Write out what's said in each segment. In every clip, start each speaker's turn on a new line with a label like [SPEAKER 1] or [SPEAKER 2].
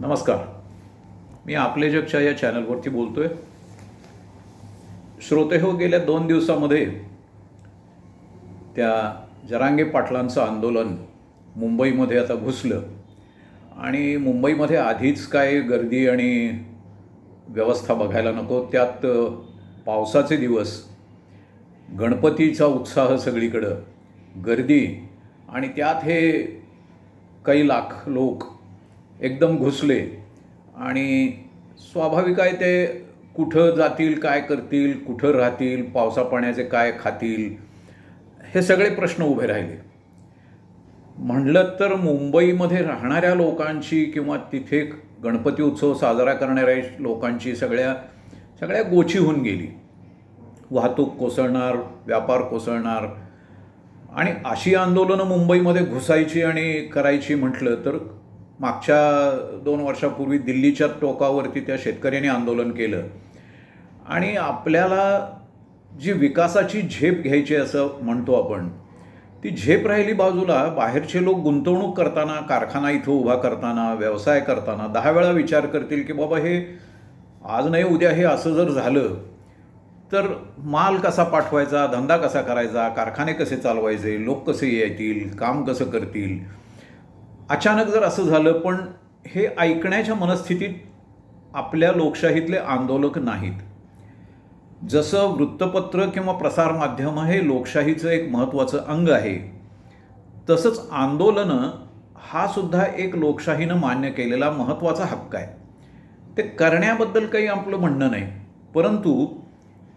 [SPEAKER 1] नमस्कार. मी आपले जगच्या या चॅनलवरती बोलतोय. श्रोते हो गेल्या दोन दिवसामध्ये त्या जरांगे पाटलांचं आंदोलन मुंबईमध्ये आता घुसलं. आणि मुंबईमध्ये आधीच काय गर्दी आणि व्यवस्था बघायला नको त्यात पावसाचे दिवस गणपतीचा उत्साह सगळीकडं गर्दी आणि त्यात हे काही लाख लोक एकदम घुसले आणि स्वाभाविक आहे ते कुठं जातील काय करतील कुठं राहतील पावसापाण्याचे काय खातील हे सगळे प्रश्न उभे राहिले. म्हणलं तर मुंबईमध्ये राहणाऱ्या लोकांची किंवा तिथे गणपती उत्सव साजरा करणाऱ्या लोकांची सगळ्या सगळ्या गोची होऊन गेली. वाहतूक कोसळणार व्यापार कोसळणार आणि अशी आंदोलनं मुंबईमध्ये घुसायची आणि करायची म्हटलं तर मागच्या दोन वर्षापूर्वी दिल्लीच्या टोकावरती त्या शेतकऱ्यांनी आंदोलन केलं. आणि आपल्याला जी विकासाची झेप घ्यायची असं म्हणतो आपण ती झेप राहिली बाजूला. बाहेरचे लोक गुंतवणूक करताना कारखाना इथं उभा करताना व्यवसाय करताना दहा वेळा विचार करतील की बाबा हे आज नाही उद्या हे असं जर झालं तर माल कसा पाठवायचा धंदा कसा करायचा कारखाने कसे चालवायचे लोक कसे येतील काम कसं करतील? अचानक जर असं झालं पण हे ऐकण्याच्या मनस्थितीत आपल्या लोकशाहीतले आंदोलक नाहीत. जसं वृत्तपत्र किंवा प्रसारमाध्यम हे लोकशाहीचं एक महत्त्वाचं अंग आहे तसंच आंदोलनं हा सुद्धा एक लोकशाहीनं मान्य केलेला महत्त्वाचा हक्क आहे. ते करण्याबद्दल काही आपलं म्हणणं नाही परंतु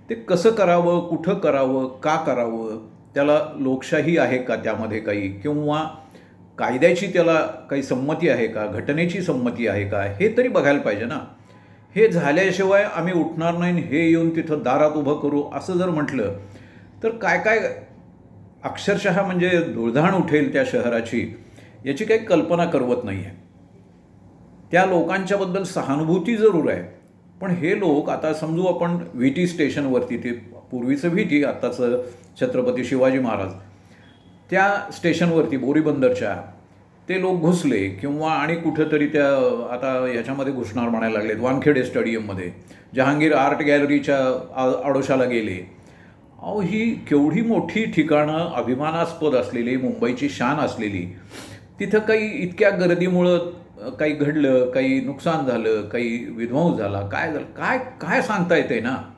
[SPEAKER 1] ते कसं करावं कुठं करावं का करावं त्याला लोकशाही आहे का त्यामध्ये काही? किंवा कायद्याची त्याला काही संमती आहे का? घटनेची संमती आहे का? हे तरी बघायला पाहिजे ना. हे झाल्याशिवाय आम्ही उठणार नाही आणि हे येऊन तिथं दारात उभं करू असं जर म्हटलं तर काय काय अक्षरशः म्हणजे धुळधाण उठेल त्या शहराची याची काही कल्पना करवत नाही आहे त्या लोकांच्याबद्दल सहानुभूती जरूर आहे. पण हे लोक आता समजू आपण व्ही टी स्टेशनवरती ते पूर्वीचं व्ही टी आत्ताचं छत्रपती शिवाजी महाराज त्या स्टेशनवरती बोरीबंदरच्या ते लोक घुसले किंवा आणि कुठंतरी त्या आता याच्यामध्ये घुसणार म्हणायला लागलेत वानखेडे स्टेडियममध्ये जहांगीर आर्ट गॅलरीच्या आ- आडोशाला गेले. अहो ही केवढी मोठी ठिकाणं अभिमानास्पद असलेली मुंबईची शान असलेली. तिथं काही इतक्या गर्दीमुळं काही घडलं काही नुकसान झालं काही विध्वंस झाला काय झालं काय काय सांगता येते ना?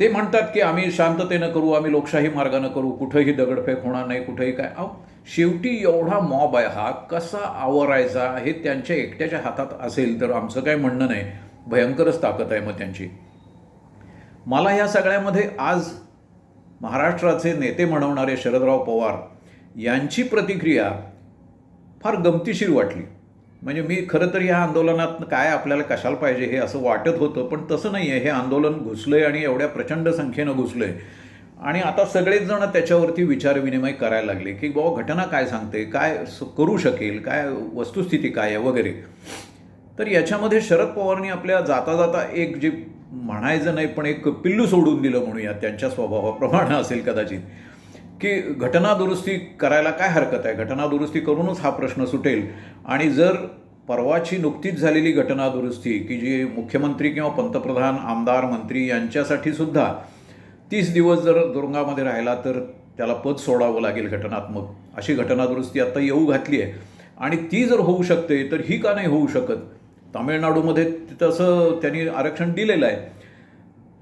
[SPEAKER 1] ते म्हणतात की आम्ही शांततेनं करू आम्ही लोकशाही मार्गानं करू कुठंही दगडफेक होणार नाही कुठंही काय. अहो शेवटी एवढा मॉब आहे हा कसा आवरायचा हे त्यांच्या एकट्याच्या हातात असेल तर आमचं काय म्हणणं नाही. भयंकरच ताकद आहे मग त्यांची. मला ह्या सगळ्यामध्ये आज महाराष्ट्राचे नेते म्हणवणारे शरदराव पवार यांची प्रतिक्रिया फार गमतीशीर वाटली. म्हणजे मी खरं तर ह्या आंदोलनात काय आपल्याला कशाला पाहिजे हे असं वाटत होतं पण तसं नाही आहे हे आंदोलन घुसलं आहे आणि एवढ्या प्रचंड संख्येनं आहे आणि आता सगळेच जण त्याच्यावरती विचारविनिमय करायला लागले की बाबा घटना काय सांगते? काय करू शकेल? काय वस्तुस्थिती काय आहे? वगैरे. तर याच्यामध्ये शरद पवारांनी आपल्या जाता जाता एक जे म्हणायचं नाही पण एक पिल्लू सोडून दिलं म्हणूया त्यांच्या स्वभावाप्रमाणे असेल कदाचित. की घटना दुरुस्ती करायला काय हरकत आहे? घटना दुरुस्ती करूनच हा प्रश्न सुटेल. आणि जर परवाची नुकतीच झालेली घटना दुरुस्ती की जी मुख्यमंत्री किंवा पंतप्रधान आमदार मंत्री यांच्यासाठी सुद्धा तीस दिवस जर दुरुंगामध्ये राहिला तर त्याला पद सोडावं लागेल घटनात्मक. अशी घटना दुरुस्ती आता येऊ घातली आहे. आणि ती जर होऊ शकते तर ही का नाही होऊ शकत? तामिळनाडूमध्ये तसं त्यांनी आरक्षण दिलेलं आहे.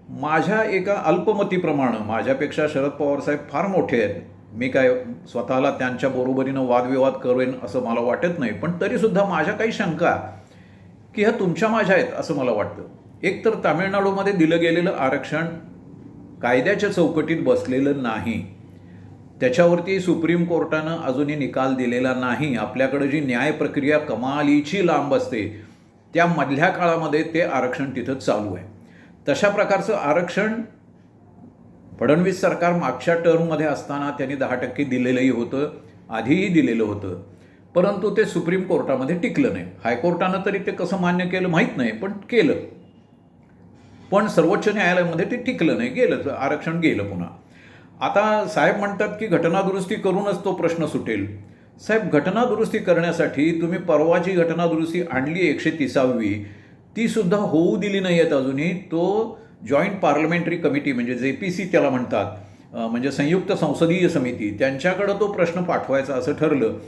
[SPEAKER 1] माझ्या एका अल्पमतीप्रमाणे माझ्यापेक्षा शरद पवार साहेब फार मोठे आहेत. मी काय स्वतःला त्यांच्या बरोबरीनं वादविवाद करेन असं मला वाटत नाही. पण तरीसुद्धा माझ्या काही शंका की ह्या तुमच्या माझ्या आहेत असं मला वाटतं. एक तर तामिळनाडूमध्ये दिलं गेलेलं आरक्षण कायद्याच्या चौकटीत बसलेलं नाही. त्याच्यावरती सुप्रीम कोर्टानं अजूनही निकाल दिलेला नाही. आपल्याकडे जी न्याय प्रक्रिया कमालीची लांब असते त्या मधल्या काळामध्ये ते आरक्षण तिथं चालू आहे. तशा प्रकारचं आरक्षण फडणवीस सरकार मागच्या टर्ममध्ये असताना त्यांनी दहा टक्के दिलेलंही होतं आधीही दिलेलं होतं. परंतु ते सुप्रीम कोर्टामध्ये टिकलं नाही. हायकोर्टानं तरी ते कसं मान्य केलं माहीत नाही पण केलं. पण सर्वोच्च न्यायालयामध्ये ते टिकलं नाही गेलं आरक्षण गेलं पुन्हा. आता साहेब म्हणतात की घटनादुरुस्ती करूनच तो प्रश्न सुटेल. साहेब घटना दुरुस्ती करण्यासाठी तुम्ही परवाची घटना दुरुस्ती आणली एकशे तिसावी ती सुद्धा होऊ दिली नाही आहेत अजूनही. तो जॉईंट पार्लमेंटरी कमिटी म्हणजे जे पी सी त्याला म्हणतात म्हणजे संयुक्त संसदीय समिती त्यांच्याकडं तो प्रश्न पाठवायचा असं ठरलं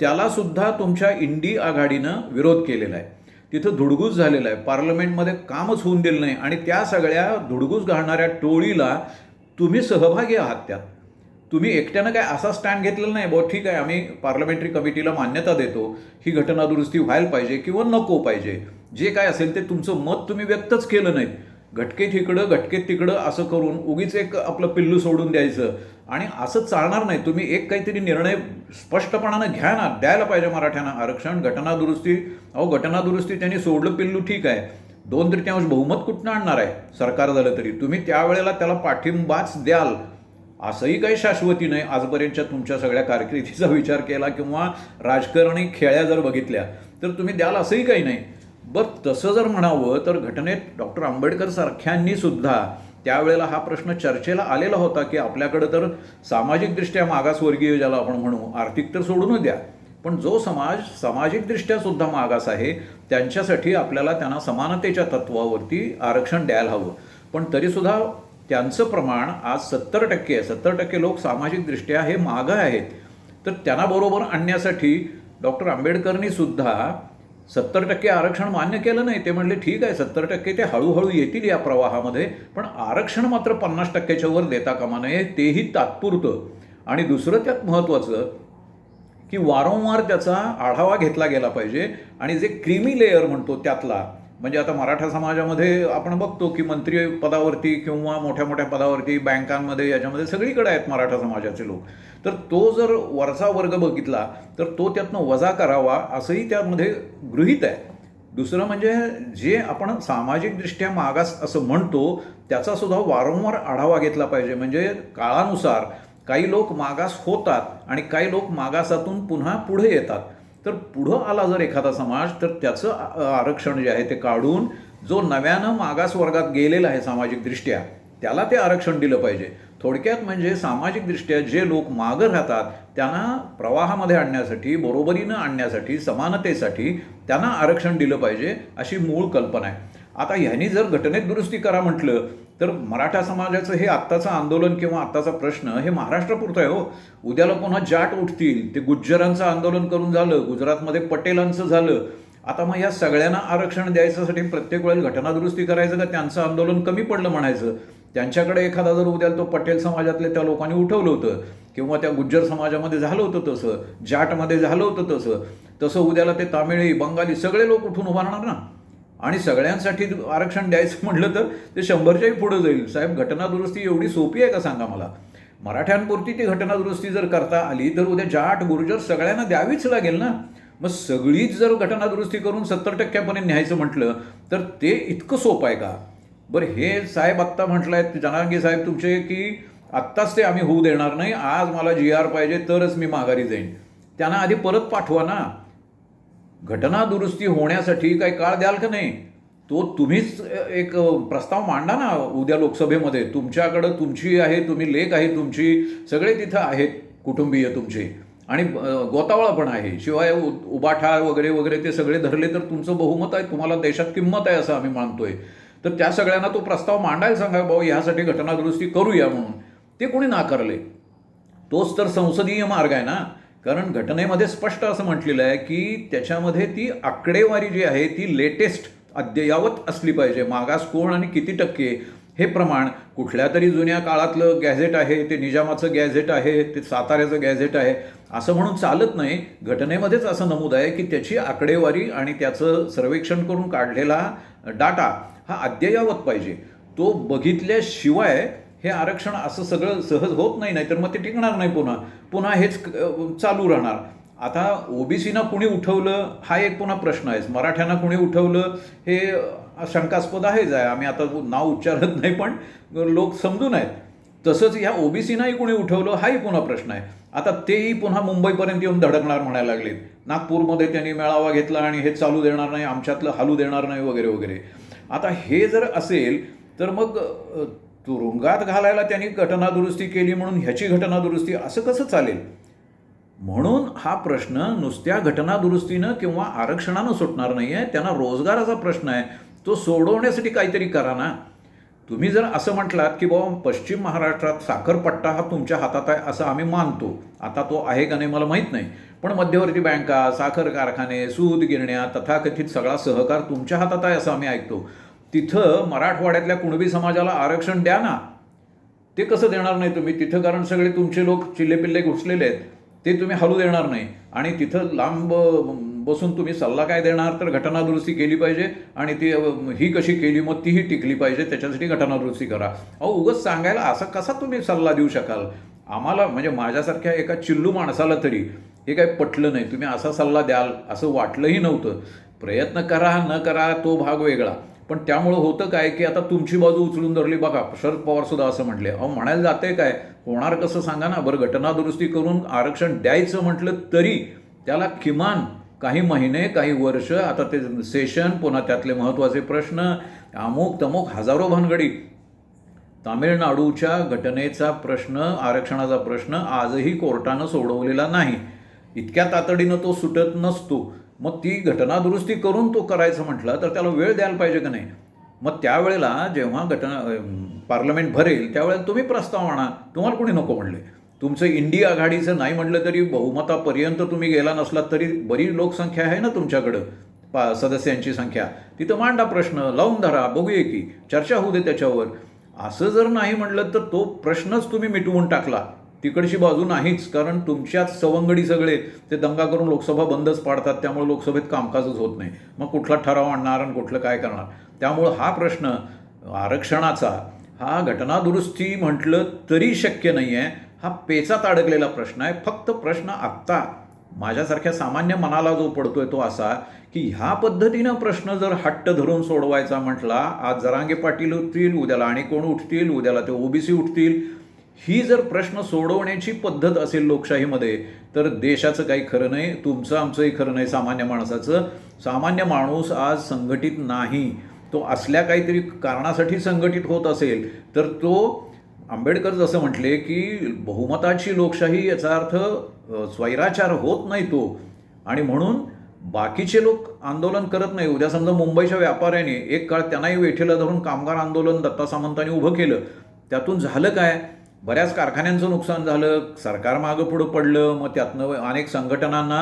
[SPEAKER 1] त्याला सुद्धा तुमच्या इंडी आघाडीनं विरोध केलेला आहे. तिथं धुडगूस झालेला आहे. पार्लमेंटमध्ये कामच होऊन दिलं नाही आणि त्या सगळ्या धुडगूस घालणाऱ्या टोळीला तुम्ही सहभागी आहात त्यात. तुम्ही एकट्यानं काय असा स्टँड घेतलेला नाही बुवा ठीक आहे आम्ही पार्लमेंटरी कमिटीला मान्यता देतो ही घटना दुरुस्ती व्हायला पाहिजे किंवा नको पाहिजे. जे काय असेल ते तुमचं मत तुम्ही व्यक्तच केलं नाही. घटके तिकडं घटके तिकडं असं करून उगीच एक आपलं पिल्लू सोडून द्यायचं. आणि असं चालणार नाही. तुम्ही एक काहीतरी निर्णय स्पष्टपणानं घ्या ना. द्यायला पाहिजे मराठ्यांना आरक्षण. घटनादुरुस्ती अहो घटना दुरुस्ती त्यांनी सोडलं पिल्लू ठीक आहे. दोन तृतीयांश बहुमत कुठनं आणणार आहे? सरकार झालं तरी. तुम्ही त्यावेळेला त्याला पाठिंबाच द्याल. असंही काही शाश्वती नाही. आजपर्यंतच्या तुमच्या सगळ्या कारकिर्दीचा विचार केला किंवा राजकारणी खेळ्या जर बघितल्या तर तुम्ही द्याल असंही काही नाही. बर तसं जर म्हणावं तर घटनेत डॉक्टर आंबेडकर सारख्यांनी सुद्धा त्यावेळेला हा प्रश्न चर्चेला आलेला होता की आपल्याकडं तर सामाजिकदृष्ट्या मागासवर्गीय ज्याला आपण म्हणू आर्थिक तर सोडूनच द्या. पण जो समाज सामाजिकदृष्ट्या सुद्धा मागास आहे त्यांच्यासाठी आपल्याला त्यांना समानतेच्या तत्वावरती आरक्षण द्यायला हवं. पण तरीसुद्धा त्यांचं प्रमाण आज सत्तर टक्के आहे. सत्तर टक्के लोक सामाजिकदृष्ट्या हे मागं आहेत. तर त्यांना बरोबर आणण्यासाठी डॉक्टर आंबेडकरनी सुद्धा सत्तर टक्के आरक्षण मान्य केलं नाही ते म्हणले ठीक आहे सत्तर टक्के ते हळूहळू येतील या प्रवाहामध्ये पण आरक्षण मात्र पन्नास टक्क्याच्या वर देता कामा नये तेही तात्पुरतं. आणि दुसरं त्यात महत्त्वाचं की वारंवार त्याचा आढावा घेतला गेला पाहिजे आणि जे क्रिमी लेअर म्हणतो त्यातला म्हणजे आता मराठा समाजामध्ये आपण बघतो की मंत्री पदावरती किंवा मोठ्या मोठ्या पदावरती बँकांमध्ये याच्यामध्ये सगळीकडे आहेत मराठा समाजाचे लोक. तर तो जर वरचा वर्ग बघितला तर तो त्यातनं वजा करावा असंही त्यामध्ये गृहीत आहे. दुसरं म्हणजे जे आपण सामाजिकदृष्ट्या मागास असं म्हणतो त्याचा सुद्धा वारंवार आढावा घेतला पाहिजे. म्हणजे काळानुसार काही लोक मागास होतात आणि काही लोक मागासातून पुन्हा पुढे येतात. तर पुढं आला जर एखादा समाज तर त्याचं आरक्षण जे आहे ते काढून जो नव्यानं मागास वर्गात गेलेला आहे सामाजिकदृष्ट्या त्याला ते आरक्षण दिलं पाहिजे. थोडक्यात म्हणजे सामाजिकदृष्ट्या जे लोक मागं राहतात त्यांना प्रवाहामध्ये आणण्यासाठी बरोबरीनं आणण्यासाठी समानतेसाठी त्यांना आरक्षण दिलं पाहिजे अशी मूळ कल्पना आहे. आता ह्यांनी जर घटनेत दुरुस्ती करा म्हटलं तर मराठा समाजाचं हे आत्ताचं आंदोलन किंवा आत्ताचा प्रश्न हे महाराष्ट्रापुरतं आहे हो. उद्याला पुन्हा जाट उठतील ते गुज्जरांचं आंदोलन करून झालं गुजरातमध्ये पटेलांचं झालं. आता मग या सगळ्यांना आरक्षण द्यायच्यासाठी प्रत्येक वेळेला घटना दुरुस्ती करायचं का? त्यांचं आंदोलन कमी पडलं म्हणायचं. त्यांच्याकडे एखादा जर उद्याला तो पटेल समाजातले त्या लोकांनी उठवलं होतं किंवा त्या गुज्जर समाजामध्ये झालं होतं तसं जाटमध्ये झालं होतं तसं तसं उद्याला ते तामिळी बंगाली सगळे लोक उठून उभारणार ना? आणि सगळ्यांसाठी आरक्षण द्यायचं म्हटलं तर ते शंभरच्याही पुढं जाईल. साहेब घटना दुरुस्ती एवढी सोपी आहे का सांगा मला? मराठ्यांपुरती ती घटना दुरुस्ती जर करता आली तर उद्या जाट गुर्जर सगळ्यांना द्यावीच लागेल ना? मग सगळीच जर घटना दुरुस्ती करून सत्तर टक्क्यापर्यंत न्यायचं म्हटलं तर ते इतकं सोपं आहे का? बरं हे साहेब आत्ता म्हटलं आहेत जनांगी साहेब तुमचे की आत्ताच ते आम्ही होऊ देणार नाही. आज मला जी आर पाहिजे तरच मी माघारी जाईन. त्यांना आधी परत पाठवा ना. घटना दुरुस्ती होण्यासाठी काही काळ द्याल का नाही? तो तुम्हीच एक प्रस्ताव मांडा ना उद्या लोकसभेमध्ये. तुमच्याकडं तुमची आहे तुम्ही लेख आहे तुमची सगळे तिथं आहेत कुटुंबीय तुमचे. आणि गोतावळा पण आहे. शिवाय उबाठा वगैरे वगैरे ते सगळे धरले तर तुमचं बहुमत आहे तुम्हाला देशात किंमत आहे असं आम्ही मानतोय. तर त्या सगळ्यांना तो प्रस्ताव मांडायला सांगा भाऊ ह्यासाठी घटना दुरुस्ती करूया म्हणून. ते कोणी नाकारले? तोच तर संसदीय मार्ग आहे ना. कारण घटनेमध्ये स्पष्ट असं म्हटलेलं आहे की त्याच्यामध्ये ती आकडेवारी जी आहे ती लेटेस्ट अद्ययावत असली पाहिजे. मागास कोण आणि किती टक्के हे प्रमाण कुठल्या तरी जुन्या काळातलं गॅझेट आहे ते निजामाचं गॅझेट आहे ते साताऱ्याचं गॅझेट आहे असं म्हणून चालत नाही. घटनेमध्येच असं नमूद आहे की त्याची आकडेवारी आणि त्याचं सर्वेक्षण करून काढलेला डाटा हा अद्ययावत पाहिजे. तो बघितल्याशिवाय हे आरक्षण असं सगळं सहज होत नाही नाहीतर मग ते टिकणार नाही पुन्हा. पुन्हा हेच चालू राहणार. आता ओबीसीना कुणी उठवलं हा एक पुन्हा प्रश्न आहे मराठ्यांना कुणी उठवलं हे शंकास्पद आहेच आहे. आम्ही आता नाव उच्चारत नाही पण लोक समजून आहेत. तसंच ह्या ओबीसीनाही कुणी उठवलं हाही पुन्हा प्रश्न आहे. आता तेही पुन्हा मुंबईपर्यंत येऊन धडकणार म्हणायला लागलेत. नागपूरमध्ये त्यांनी मेळावा घेतला आणि हे चालू देणार नाही आमच्यातलं हालू देणार नाही वगैरे वगैरे. आता हे जर असेल तर मग तुरुंगात घालायला त्यांनी घटनादुरुस्ती केली म्हणून ह्याची घटनादुरुस्ती असं कसं चालेल? म्हणून हा प्रश्न नुसत्या घटनादुरुस्तीनं किंवा आरक्षणानं सुटणार नाही आहे त्यांना रोजगाराचा प्रश्न आहे. तो सोडवण्यासाठी काहीतरी करा ना. तुम्ही जर असं म्हटलात की बाबा पश्चिम महाराष्ट्रात साखरपट्टा हा तुमच्या हातात आहे असं आम्ही मानतो. आता तो आहे का नाही मला माहीत नाही. पण मध्यवर्ती बँका साखर कारखाने सूद गिरण्या तथाकथित सगळा सहकार तुमच्या हातात आहे असं आम्ही ऐकतो. तिथं मराठवाड्यातल्या कुणबी समाजाला आरक्षण द्या ना. ते कसं देणार नाही तुम्ही? तिथं कारण सगळे तुमचे लोक चिल्लेपिल्ले घुसलेले आहेत. ते तुम्ही हलू देणार नाही. आणि तिथं लांब बसून तुम्ही सल्ला काय देणार? तर घटनादुरुस्ती केली पाहिजे आणि ती ही कशी केली मग तीही टिकली पाहिजे. त्याच्यासाठी घटनादुरुस्ती करा. अहो उगच सांगायला असा कसा तुम्ही सल्ला देऊ शकाल? आम्हाला म्हणजे माझ्यासारख्या एका चिल्लू माणसाला तरी हे काय पटलं नाही. तुम्ही असा सल्ला द्याल असं वाटलंही नव्हतं. प्रयत्न करा न करा तो भाग वेगळा. पण त्यामुळं होतं काय की आता तुमची बाजू उचलून धरली बघा शरद पवार सुद्धा असं म्हटले. अहो म्हणायला जाते काय? होणार कसं सांगा ना बरं घटनादुरुस्ती करून आरक्षण द्यायचं म्हटलं तरी त्याला किमान काही महिने काही वर्ष आता ते सेशन पुन्हा त्यातले महत्त्वाचे प्रश्न अमुक तमुक हजारो भानगडी. तामिळनाडूच्या घटनेचा प्रश्न आरक्षणाचा प्रश्न आजही कोर्टानं सोडवलेला नाही. इतक्या तातडीनं तो सुटत नसतो. मग ती घटना दुरुस्ती करून तो करायचं म्हटलं तर त्याला वेळ द्यायला पाहिजे का नाही? मग त्यावेळेला जेव्हा घटना पार्लमेंट भरेल त्यावेळेला तुम्ही प्रस्ताव आणा. तुम्हाला कोणी नको म्हणले. तुमचं इंडिया आघाडीचं नाही म्हटलं तरी बहुमतापर्यंत तुम्ही गेला नसलात तरी बरी लोकसंख्या आहे ना तुमच्याकडं? पा सदस्यांची संख्या. तिथं मांडा प्रश्न लावून धरा बघूया की. चर्चा होऊ दे त्याच्यावर. असं जर नाही म्हटलं तर तो प्रश्नच तुम्ही मिटवून टाकला. तिकडची बाजू नाहीच कारण तुमच्याच सवंगडी सगळे ते दंगा करून लोकसभा बंदच पाडतात त्यामुळे लोकसभेत कामकाजच होत नाही. मग कुठला ठराव आणणार आणि कुठलं काय करणार? त्यामुळं हा प्रश्न आरक्षणाचा हा घटनादुरुस्ती म्हटलं तरी शक्य नाही आहे हा पेचात अडकलेला प्रश्न आहे. फक्त प्रश्न आत्ता माझ्यासारख्या सामान्य मनाला जो पडतोय तो असा की ह्या पद्धतीनं प्रश्न जर हट्ट धरून सोडवायचा म्हटला आज जरांगे पाटील उठतील उद्याला आणि कोण उठतील उद्याला ते ओबीसी उठतील ही जर प्रश्न सोडवण्याची पद्धत असेल लोकशाहीमध्ये तर देशाचं काही खरं नाही तुमचं आमचंही खरं नाही सामान्य माणसाचं. सामान्य माणूस आज संघटित नाही. तो असल्या काहीतरी कारणासाठी संघटित होत असेल तर तो आंबेडकर जसं म्हटले की बहुमताची लोकशाही याचा अर्थ स्वैराचार होत नाही तो. आणि म्हणून बाकीचे लोक आंदोलन करत नाही. उद्या समजा मुंबईच्या व्यापाऱ्याने एक काळ त्यांनाही वेठीला धरून कामगार आंदोलन दत्ता सामंतांनी उभं केलं. त्यातून झालं काय? बऱ्याच कारखान्यांचं नुकसान झालं सरकार मागं पुढं पडलं मग त्यातनं अनेक संघटनांना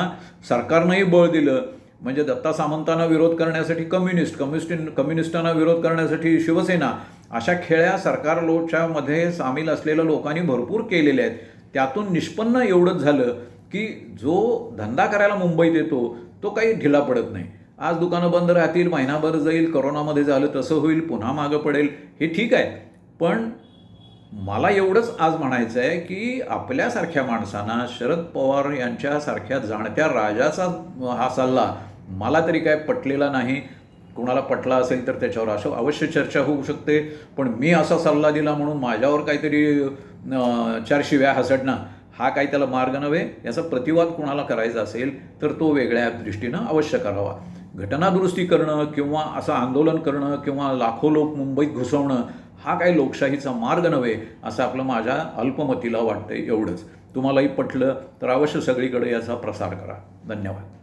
[SPEAKER 1] सरकारनंही बळ दिलं. म्हणजे दत्ता सामंतांना विरोध करण्यासाठी कम्युनिस्ट कम्युनिस्ट कम्युनिस्टांना विरोध करण्यासाठी शिवसेना अशा खेळ्या सरकार लोकच्या मध्ये सामील असलेल्या लोकांनी भरपूर केलेल्या आहेत. त्यातून निष्पन्न एवढंच झालं की जो धंदा करायला मुंबईत येतो तो काही ढिला पडत नाही. आज दुकानं बंद राहतील महिनाभर जाईल करोनामध्ये झालं तसं होईल पुन्हा मागं पडेल हे ठीक आहे. पण मला एवढंच आज म्हणायचं आहे की आपल्यासारख्या माणसांना शरद पवार यांच्यासारख्या जाणत्या राजाचा हा सल्ला मला तरी काय पटलेला नाही. कुणाला पटला असेल तर त्याच्यावर असं अवश्य चर्चा होऊ शकते. पण मी असा सल्ला दिला म्हणून माझ्यावर काहीतरी अं, चार शिव्या हसडणं हा काही त्याला मार्ग नव्हे याचा प्रतिवाद कुणाला करायचा असेल तर तो वेगळ्या दृष्टीनं अवश्य करावा. घटनादुरुस्ती करणं किंवा असं आंदोलन करणं किंवा लाखो लोक मुंबईत घुसवणं हा काही लोकशाहीचा मार्ग नव्हे असं आपलं माझ्या अल्पमतीला वाटतंय एवढंच. तुम्हालाही पटलं तर अवश्य सगळीकडे याचा प्रसार करा. धन्यवाद.